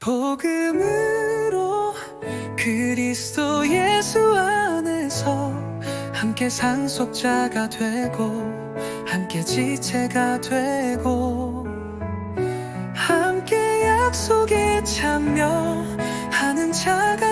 복음으로 그리스도 예수 안에서 함께 상속자가 되고 함께 지체가 되고 함께 약속에 참여하는 자가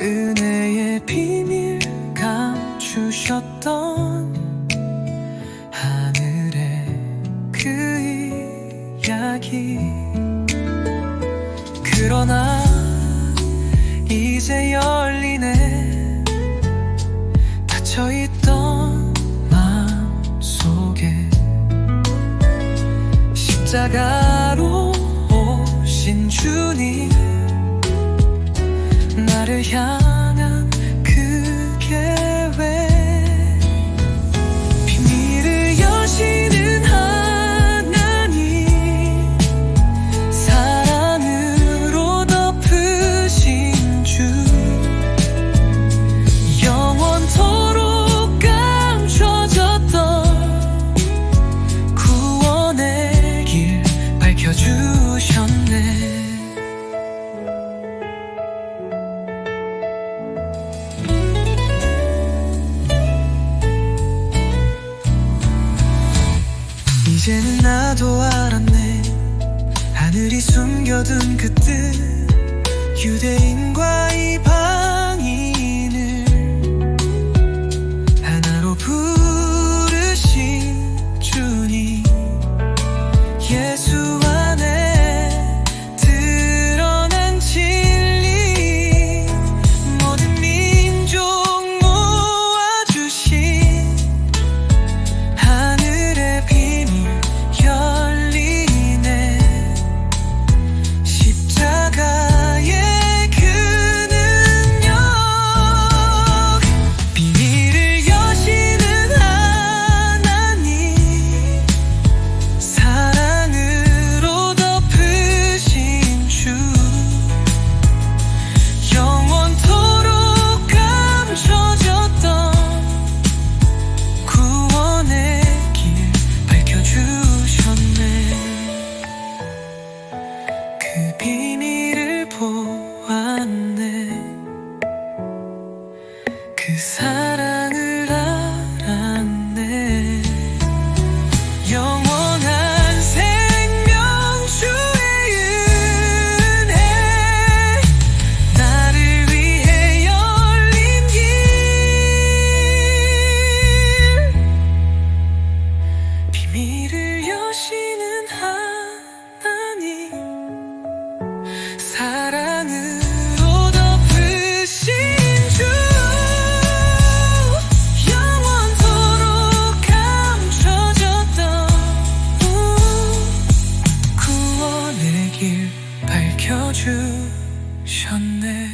은혜의 비밀 감추셨던 하늘의 그 이야기. 그러나 이제 열리네 닫혀있던 마음 속에 십자가로 오신 주님 나 하늘이 숨겨둔 그뜻 유대인과 이방인을 하나로 부르신 주님 예수 주셨네